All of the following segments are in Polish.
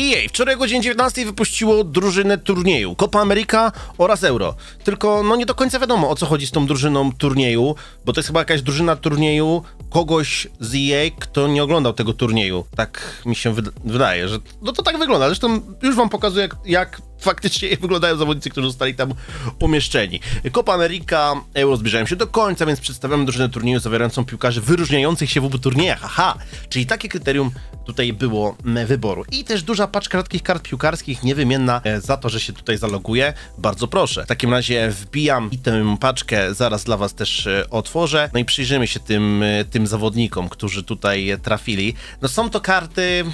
EA wczoraj o godzinie 19 wypuściło drużynę turnieju Copa America oraz Euro. Tylko no nie do końca wiadomo o co chodzi z tą drużyną turnieju, bo to jest chyba jakaś drużyna turnieju kogoś z EA, kto nie oglądał tego turnieju. Tak mi się wyda- wydaje, że no to tak wygląda. Zresztą już wam pokazuję jak, jak faktycznie wyglądają zawodnicy, którzy zostali tam umieszczeni. Copa America, Euro zbliżają się do końca, więc przedstawiamy drużynę turnieju zawierającą piłkarzy wyróżniających się w obu turniejach. Aha, czyli takie kryterium tutaj było wyboru. I też duża paczka krótkich kart piłkarskich, niewymienna e, za to, że się tutaj zaloguję. Bardzo proszę. W takim razie wbijam i tę paczkę zaraz dla was też e, otworzę. No i przyjrzymy się tym, e, tym zawodnikom, którzy tutaj trafili. No są to karty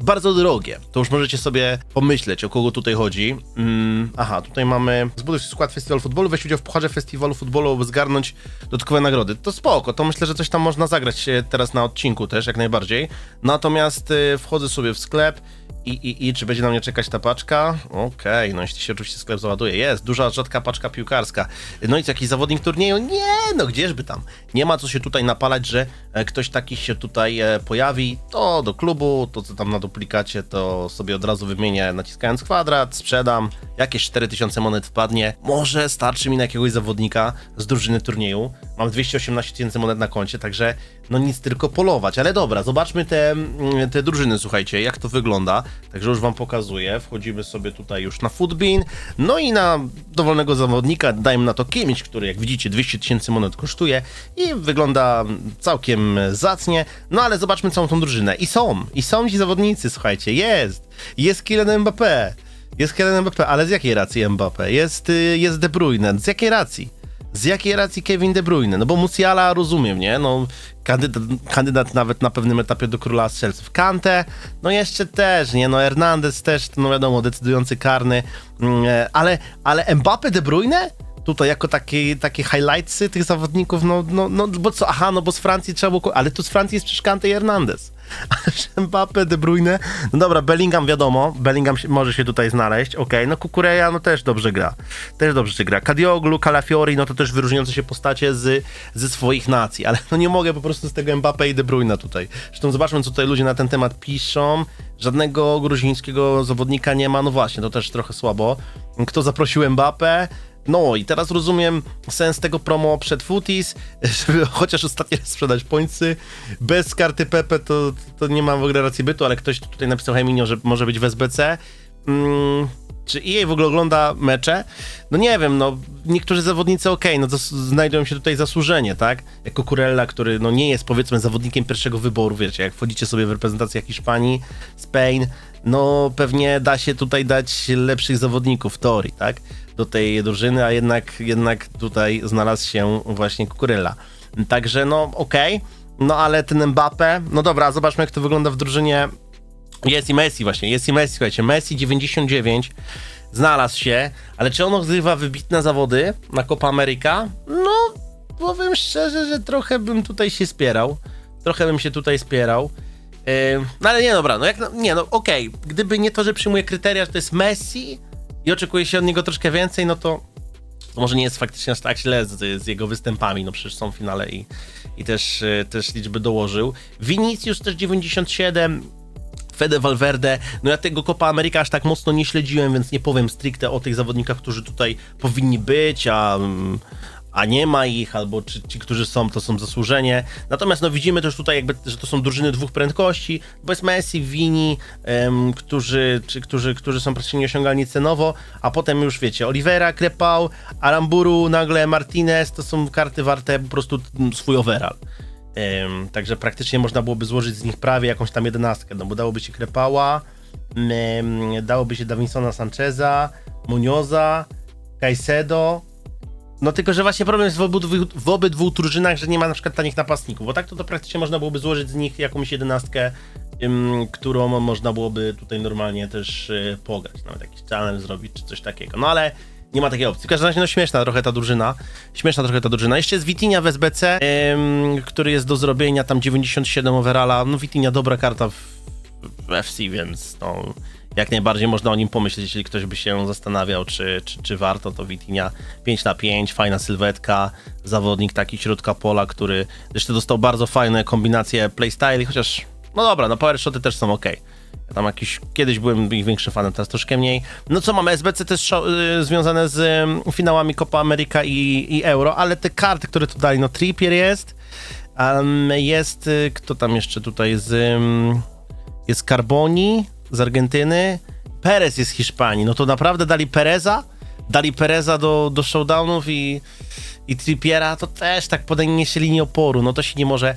bardzo drogie. To już możecie sobie pomyśleć, o kogo tutaj chodzi. Mm, aha, tutaj mamy zbuduj skład festiwalu futbolu, weź udział w pucharze festiwalu futbolu, by zgarnąć dodatkowe nagrody. To spoko, to myślę, że coś tam można zagrać e, teraz na odcinku też, jak najbardziej. Natomiast e, wchodzę sobie w sklep i, i, i czy będzie na mnie czekać ta paczka? Okej, no jeśli się oczywiście sklep załaduje. Jest, duża, rzadka paczka piłkarska. No i co, jakiś zawodnik turnieju? Nie, no gdzieżby tam. Nie ma co się tutaj napalać, że e, ktoś taki się tutaj e, pojawi. To do klubu, to co tam na duplikacie, to sobie od razu wymienię naciskając kwadrat, sprzedam. Jakieś 4000 monet wpadnie. Może starczy mi na jakiegoś zawodnika z drużyny turnieju. Mam 218 tysięcy monet na koncie, także no nic tylko polować. Ale dobra, zobaczmy te, mm, te drużyny, słuchajcie, jak to wygląda. Także już wam pokazuję. Wchodzimy sobie tutaj już na Footbin. No i na dowolnego zawodnika dajmy na to kimś, który jak widzicie 200 tysięcy monet kosztuje i wygląda całkiem zacnie. No ale zobaczmy całą tą drużynę. I są, i są ci zawodnicy, słuchajcie, jest. Jest Kylian Mbappé. Jest Kylian Mbappé, ale z jakiej racji Mbappé? Jest, y, jest De Bruyne. Z jakiej racji? Z jakiej racji Kevin De Bruyne? No bo Musiala rozumiem, nie? No kandydat, kandydat nawet na pewnym etapie do króla strzelców. Kante, no jeszcze też, nie? No Hernandez też, no wiadomo, decydujący karny, mm, e, ale, ale Mbappe De Bruyne? Tutaj jako takie, takie highlightsy tych zawodników, no, no, no bo co, aha, no bo z Francji trzeba było, ale tu z Francji jest przecież Kante i Hernandez. Mbappe, De Bruyne, no dobra, Bellingham wiadomo, Bellingham się, może się tutaj znaleźć, okej, no Kukureja, no też dobrze gra, też dobrze gra. Kadioglu, Calafiori, no to też wyróżniające się postacie z, ze swoich nacji, ale no nie mogę po prostu z tego Mbappe i De Bruyne tutaj. Zresztą zobaczmy, co tutaj ludzie na ten temat piszą. Żadnego gruzińskiego zawodnika nie ma, no właśnie, to też trochę słabo. Kto zaprosił Mbappe? No i teraz rozumiem sens tego promo przed Footies, żeby chociaż ostatni raz sprzedać pońcy. Bez karty Pepe to, to nie ma w ogóle racji bytu, ale ktoś tutaj napisał Heminio, że może być w SBC. Mm, czy EA w ogóle ogląda mecze? No nie wiem, no niektórzy zawodnicy okej, no znajdują się tutaj zasłużenie, tak? Jako Kurella, który no nie jest powiedzmy zawodnikiem pierwszego wyboru, wiecie, jak wchodzicie sobie w reprezentację Hiszpanii, Spain, no pewnie da się tutaj dać lepszych zawodników w teorii, tak? Do tej drużyny, a jednak, jednak tutaj znalazł się właśnie Kukurella. Także no okej, no ale ten Mbappe, no dobra, zobaczmy jak to wygląda w drużynie jest i Messi właśnie, jest i Messi, słuchajcie, Messi 99 znalazł się, ale czy on rozgrywa wybitne zawody na Copa America? No, powiem szczerze, że trochę bym tutaj się spierał, trochę bym się tutaj spierał. Yy, no ale nie, dobra, no jak, na- nie, no okej, gdyby nie to, że przyjmuje kryteria, że to jest Messi i oczekuje się od niego troszkę więcej, no to może nie jest faktycznie aż tak źle z, z jego występami, no przecież są w finale i, i też, e, też liczby dołożył. Vinicius też 97, Fede Valverde, no ja tego Copa America aż tak mocno nie śledziłem, więc nie powiem stricte o tych zawodnikach, którzy tutaj powinni być, a, mm, a nie ma ich, albo czy ci, którzy są, to są zasłużenie. Natomiast no widzimy też tutaj jakby, że to są drużyny dwóch prędkości, bo jest Messi, Vini, em, którzy, czy, którzy, którzy są praktycznie nieosiągalni cenowo, a potem już wiecie, Oliveira, Krepał, Aramburu, nagle Martinez, to są karty warte po prostu swój overall. Em, także praktycznie można byłoby złożyć z nich prawie jakąś tam jedenastkę, no bo dałoby się Krepała, em, dałoby się Davinsona Sancheza, Munioza, Caicedo, no tylko, że właśnie problem jest w obydwu, w obydwu drużynach, że nie ma na przykład tanich napastników, bo tak to, to praktycznie można byłoby złożyć z nich jakąś jedenastkę, ym, którą można byłoby tutaj normalnie też y, pograć, nawet jakiś challenge zrobić czy coś takiego, no ale nie ma takiej opcji. W każdym razie no śmieszna trochę ta drużyna, śmieszna trochę ta drużyna. Jeszcze jest Witinia w SBC, ym, który jest do zrobienia, tam 97 overalla, no Witinia dobra karta w, w FC, więc no jak najbardziej można o nim pomyśleć, jeśli ktoś by się zastanawiał, czy, czy, czy warto, to Witinia 5 na 5, fajna sylwetka, zawodnik taki środka pola, który zresztą dostał bardzo fajne kombinacje playstyle, chociaż no dobra, no power shoty też są ok. Ja tam jakiś, kiedyś byłem ich większym fanem, teraz troszkę mniej. No co mamy, SBC też y, związane z y, finałami Copa America i, i Euro, ale te karty, które tu dali, no Trippier jest, um, jest, y, kto tam jeszcze tutaj z, ym, jest Carboni z Argentyny, Perez jest z Hiszpanii, no to naprawdę dali Pereza, dali Pereza do, do showdownów i, i Trippiera, to też tak podanie się linii oporu, no to się nie może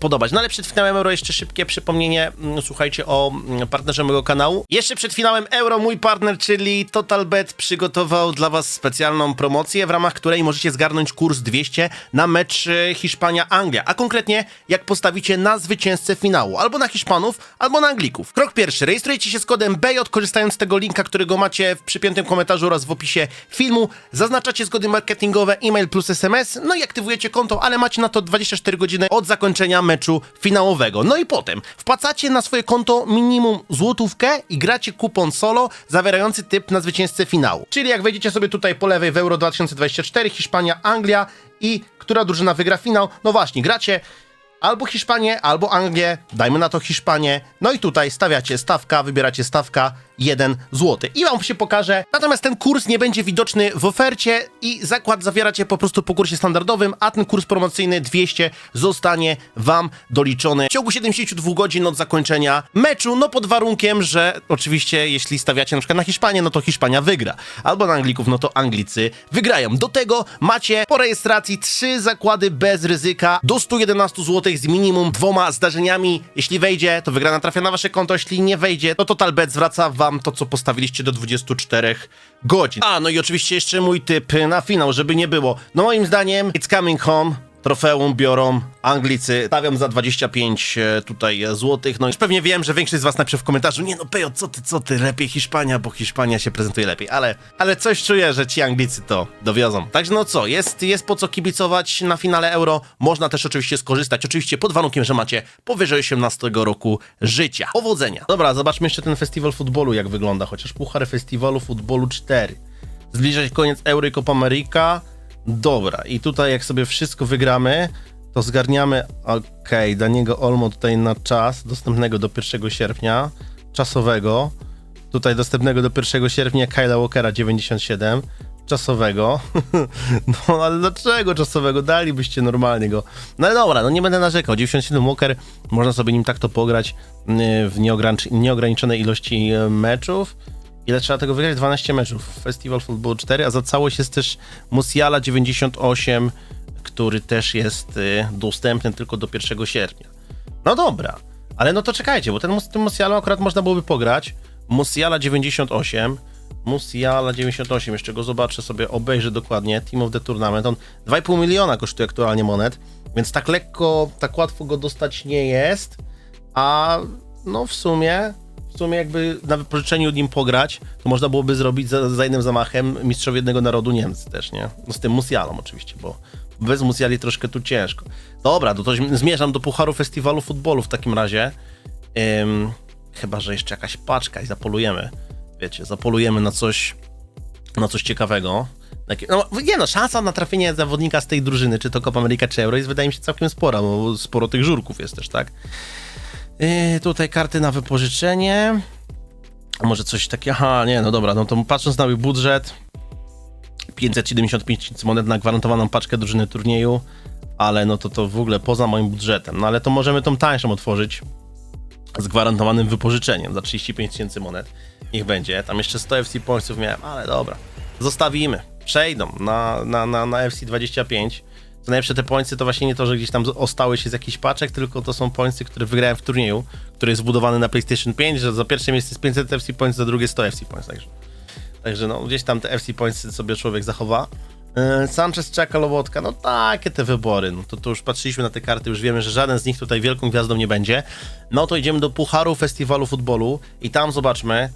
podobać. No ale przed finałem Euro jeszcze szybkie przypomnienie, mm, słuchajcie o mm, partnerze mojego kanału. Jeszcze przed finałem Euro mój partner, czyli TotalBet przygotował dla was specjalną promocję, w ramach której możecie zgarnąć kurs 200 na mecz e, Hiszpania-Anglia, a konkretnie jak postawicie na zwycięzcę finału, albo na Hiszpanów, albo na Anglików. Krok pierwszy, rejestrujecie się z kodem BJ, korzystając z tego linka, którego macie w przypiętym komentarzu oraz w opisie filmu, zaznaczacie zgody marketingowe, e-mail plus SMS, no i aktywujecie konto, ale macie na to 24 godziny od zakończenia meczu finałowego. No i potem wpłacacie na swoje konto minimum złotówkę i gracie kupon solo zawierający typ na zwycięzcę finału. Czyli jak wejdziecie sobie tutaj po lewej w Euro 2024, Hiszpania, Anglia i która drużyna wygra finał, no właśnie, gracie albo Hiszpanię, albo Anglię, dajmy na to Hiszpanię. No i tutaj stawiacie stawka, wybieracie stawka 1 zł. I wam się pokaże. Natomiast ten kurs nie będzie widoczny w ofercie i zakład zawieracie po prostu po kursie standardowym, a ten kurs promocyjny 200 zostanie wam doliczony w ciągu 72 godzin od zakończenia meczu, no pod warunkiem, że oczywiście jeśli stawiacie na przykład na Hiszpanię, no to Hiszpania wygra. Albo na Anglików, no to Anglicy wygrają. Do tego macie po rejestracji trzy zakłady bez ryzyka do 111 zł z minimum dwoma zdarzeniami. Jeśli wejdzie, to wygrana trafia na wasze konto, jeśli nie wejdzie, to TotalBet zwraca wam to, co postawiliście do 24 godzin. A, no i oczywiście jeszcze mój typ na finał, żeby nie było. No moim zdaniem, it's coming home. Trofeum biorą Anglicy, stawiam za 25 e, tutaj złotych. No już pewnie wiem, że większość z was napisze w komentarzu, nie no Pejo, co ty, co ty, lepiej Hiszpania, bo Hiszpania się prezentuje lepiej, ale, ale coś czuję, że ci Anglicy to dowiozą. Także no co, jest, jest po co kibicować na finale Euro, można też oczywiście skorzystać, oczywiście pod warunkiem, że macie powyżej 18 roku życia. Powodzenia! Dobra, zobaczmy jeszcze ten festiwal futbolu, jak wygląda, chociaż Puchar Festiwalu Futbolu 4. Zbliża się koniec Euro i Copa America. Dobra, i tutaj jak sobie wszystko wygramy, to zgarniamy, okej, Daniego Olmo tutaj na czas, dostępnego do 1 sierpnia, czasowego, tutaj dostępnego do 1 sierpnia Kyla Walkera 97, czasowego, no ale dlaczego czasowego, dalibyście normalnie go, no ale dobra, no nie będę narzekał, 97 Walker, można sobie nim tak to pograć yy, w nieogranicz- nieograniczonej ilości yy, meczów, Ile trzeba tego wygrać? 12 meczów. Festival Football 4, a za całość jest też Musiala 98, który też jest y, dostępny tylko do 1 sierpnia. No dobra, ale no to czekajcie, bo ten, tym Musiala akurat można byłoby pograć. Musiala 98, Musiala 98, jeszcze go zobaczę sobie, obejrzę dokładnie. Team of the Tournament, on 2,5 miliona kosztuje aktualnie monet, więc tak lekko, tak łatwo go dostać nie jest, a no w sumie w sumie jakby na wypożyczeniu nim pograć, to można byłoby zrobić za, za jednym zamachem Mistrzowie Jednego Narodu Niemcy też, nie? No z tym Musialą oczywiście, bo bez Musiali troszkę tu ciężko. Dobra, to, to zmierzam do Pucharu Festiwalu Futbolu w takim razie. Ym, chyba, że jeszcze jakaś paczka i zapolujemy. Wiecie, zapolujemy na coś, na coś ciekawego. No, nie no, szansa na trafienie zawodnika z tej drużyny, czy to Copa America, czy Euro, jest wydaje mi się całkiem spora, bo sporo tych żurków jest też, tak? Yy, tutaj karty na wypożyczenie. Może coś takiego. Aha, nie, no dobra, no to patrząc na mój budżet. 575 tysięcy monet na gwarantowaną paczkę drużyny turnieju, ale no to to w ogóle poza moim budżetem. No ale to możemy tą tańszą otworzyć z gwarantowanym wypożyczeniem za 35 tysięcy monet. Niech będzie. Tam jeszcze 100 FC pointsów miałem, ale dobra. Zostawimy. Przejdą na, na, na, na FC 25. Najlepsze te pointsy to właśnie nie to, że gdzieś tam ostały się z jakichś paczek, tylko to są pointsy, które wygrałem w turnieju, który jest zbudowany na PlayStation 5, że za pierwsze miejsce jest 500 FC points, za drugie 100 FC points, także. Także no, gdzieś tam te FC pointsy sobie człowiek zachowa. Yy, Sanchez, Czaka, Lobotka, no takie te wybory, no to, to już patrzyliśmy na te karty, już wiemy, że żaden z nich tutaj wielką gwiazdą nie będzie. No to idziemy do Pucharu Festiwalu Futbolu i tam zobaczmy,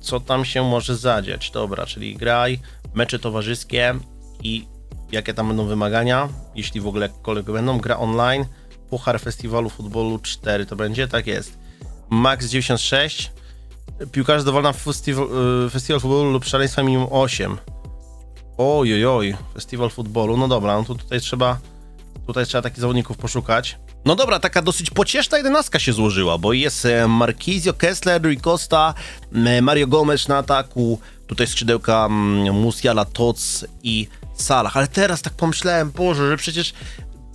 co tam się może zadziać. Dobra, czyli graj, mecze towarzyskie i jakie tam będą wymagania, jeśli w ogóle jakkolwiek będą. Gra online, Puchar Festiwalu Futbolu 4 to będzie, tak jest. Max 96, piłkarz dowolna festiwal, y, festiwal futbolu lub szaleństwa minimum 8. Oj, oj, oj, festiwal futbolu, no dobra, no to tutaj trzeba, tutaj trzeba takich zawodników poszukać. No dobra, taka dosyć pocieszna jedenastka się złożyła, bo jest e, Marquizio, Kessler, Rui Costa, m, Mario Gomes na ataku, tutaj skrzydełka Musiala, Toc i Salah. Ale teraz tak pomyślałem, Boże, że przecież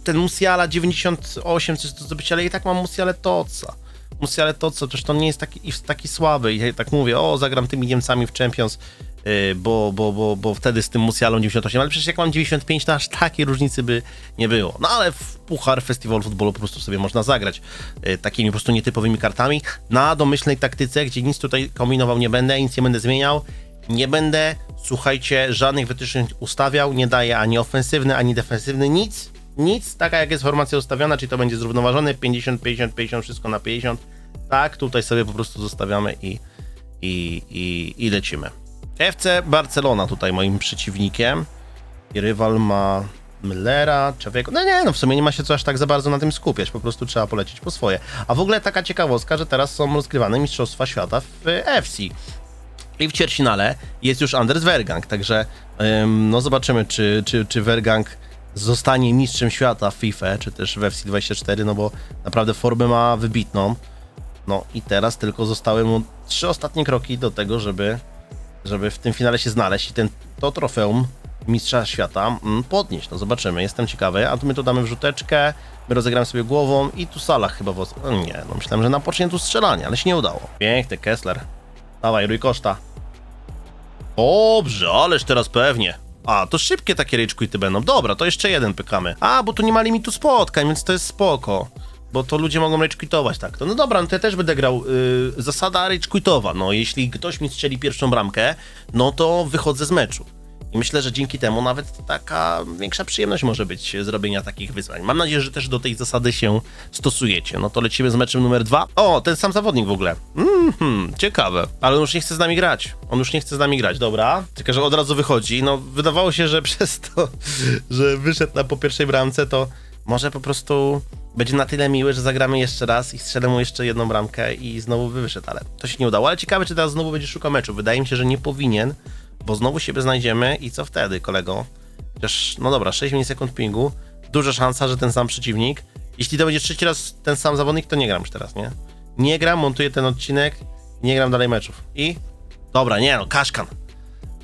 ten Musiala 98 coś to zdobyć, ale i tak mam Musiale Toca. Musiale Toca, przecież to nie jest taki, taki słaby. I tak mówię, o, zagram tymi Niemcami w Champions, yy, bo, bo, bo, bo wtedy z tym Musialą 98, ale przecież jak mam 95, to aż takiej różnicy by nie było. No ale w Puchar Festiwal Futbolu po prostu sobie można zagrać yy, takimi po prostu nietypowymi kartami na domyślnej taktyce, gdzie nic tutaj kombinował nie będę, nic nie będę zmieniał. Nie będę, słuchajcie, żadnych wytycznych ustawiał, nie daję ani ofensywny, ani defensywny, nic, nic, taka jak jest formacja ustawiona, czyli to będzie zrównoważone, 50, 50, 50, wszystko na 50, tak, tutaj sobie po prostu zostawiamy i, i, i, i lecimy. FC Barcelona tutaj moim przeciwnikiem i rywal ma Millera, Czewiego, no nie, no w sumie nie ma się co aż tak za bardzo na tym skupiać, po prostu trzeba polecieć po swoje. A w ogóle taka ciekawostka, że teraz są rozgrywane Mistrzostwa Świata w FC. I w ćwierćfinale jest już Anders Wergang, także ym, no zobaczymy, czy, czy, czy Wergang zostanie mistrzem świata w FIFA, czy też w FC24, no bo naprawdę formę ma wybitną. No i teraz tylko zostały mu trzy ostatnie kroki do tego, żeby, żeby w tym finale się znaleźć i ten, to trofeum mistrza świata mm, podnieść. No zobaczymy, jestem ciekawy. A tu my tu damy wrzuteczkę, my rozegramy sobie głową i tu Salah chyba... Wos... No nie, no myślałem, że napocznie tu strzelanie, ale się nie udało. Piękny Kessler. Dawaj, Rui Koszta. Dobrze, ależ teraz pewnie. A, to szybkie takie rage quity będą. Dobra, to jeszcze jeden pykamy. A, bo tu nie ma limitu spotkań, więc to jest spoko. Bo to ludzie mogą rage quitować tak. To, no dobra, no to ja też będę grał. Yy, zasada rage quitowa. No, jeśli ktoś mi strzeli pierwszą bramkę, no to wychodzę z meczu. I myślę, że dzięki temu nawet taka większa przyjemność może być zrobienia takich wyzwań. Mam nadzieję, że też do tej zasady się stosujecie. No to lecimy z meczem numer dwa. O, ten sam zawodnik w ogóle. Mhm, ciekawe. Ale on już nie chce z nami grać. On już nie chce z nami grać, dobra. Tylko, że od razu wychodzi. No, wydawało się, że przez to, że wyszedł na po pierwszej bramce, to może po prostu będzie na tyle miły, że zagramy jeszcze raz i strzelę mu jeszcze jedną bramkę i znowu wyszedł, ale to się nie udało. Ale ciekawe, czy teraz znowu będzie szukał meczu. Wydaje mi się, że nie powinien, bo znowu siebie znajdziemy i co wtedy, kolego? Chociaż, no dobra, 6 milisekund pingu, duża szansa, że ten sam przeciwnik. Jeśli to będzie trzeci raz ten sam zawodnik, to nie gram już teraz, nie? Nie gram, montuję ten odcinek, nie gram dalej meczów. I? Dobra, nie no, Kaszkan.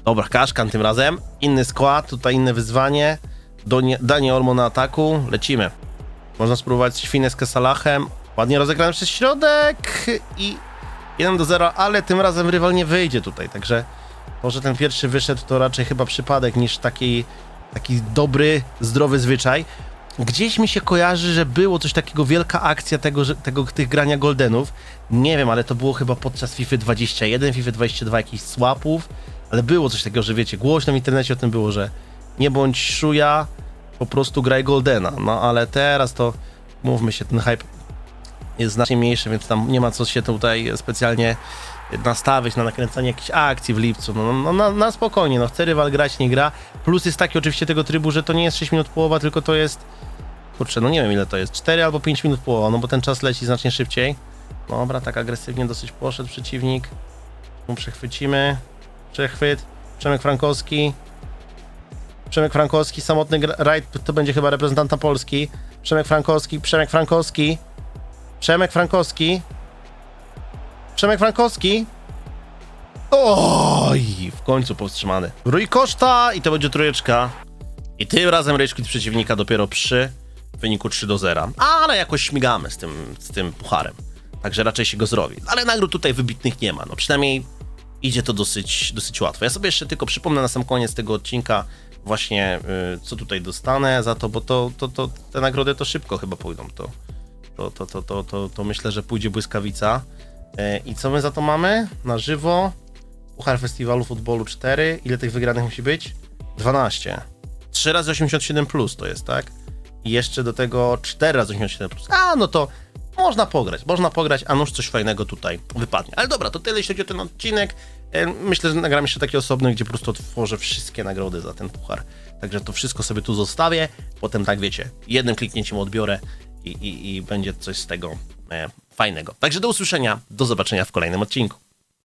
Dobra, Kaszkan tym razem. Inny skład, tutaj inne wyzwanie. Donie- Danie Olmo na ataku, lecimy. Można spróbować Świneskę Salahem. Ładnie rozegrany przez środek i 1 do 0, ale tym razem rywal nie wyjdzie tutaj, także może ten pierwszy wyszedł to raczej chyba przypadek niż taki, taki dobry, zdrowy zwyczaj. Gdzieś mi się kojarzy, że było coś takiego, wielka akcja tego, że, tego tych grania goldenów. Nie wiem, ale to było chyba podczas FIFA 21, FIFA 22 jakichś swapów, ale było coś takiego, że wiecie, głośno w internecie o tym było, że nie bądź szuja, po prostu graj goldena. No ale teraz to, mówmy się, ten hype jest znacznie mniejszy, więc tam nie ma co się tutaj specjalnie nastawić na nakręcanie jakichś akcji w lipcu. No, no na, na spokojnie, no chce rywal grać, nie gra. Plus jest taki oczywiście tego trybu, że to nie jest 6 minut połowa, tylko to jest, kurczę, no nie wiem ile to jest, 4 albo 5 minut połowa, no bo ten czas leci znacznie szybciej. Dobra, tak agresywnie dosyć poszedł przeciwnik. Mu przechwycimy. Przechwyt. Przemek Frankowski. Przemek Frankowski, samotny rajd, to będzie chyba reprezentanta Polski. Przemek Frankowski, Przemek Frankowski. Przemek Frankowski. Przemek Frankowski. Oj, w końcu powstrzymany. Rój Koszta i to będzie trójeczka. I tym razem rage przeciwnika dopiero przy wyniku 3 do 0. Ale jakoś śmigamy z tym, z tym pucharem. Także raczej się go zrobi. Ale nagród tutaj wybitnych nie ma. No przynajmniej idzie to dosyć, dosyć łatwo. Ja sobie jeszcze tylko przypomnę na sam koniec tego odcinka właśnie y, co tutaj dostanę za to, bo to, to, to te nagrody to szybko chyba pójdą. To, to, to, to, to, to, to myślę, że pójdzie błyskawica. E, I co my za to mamy? Na żywo. Puchar Festiwalu Futbolu 4. Ile tych wygranych musi być? 12. 3 razy 87 plus to jest, tak? I jeszcze do tego 4 razy 87 plus. A, no to można pograć, można pograć, a nuż coś fajnego tutaj wypadnie. Ale dobra, to tyle jeśli chodzi o ten odcinek. E, Myślę, że nagram jeszcze taki osobny, gdzie po prostu otworzę wszystkie nagrody za ten puchar. Także to wszystko sobie tu zostawię. Potem tak wiecie, jednym kliknięciem odbiorę i, i, i będzie coś z tego e, fajnego. Także do usłyszenia, do zobaczenia w kolejnym odcinku.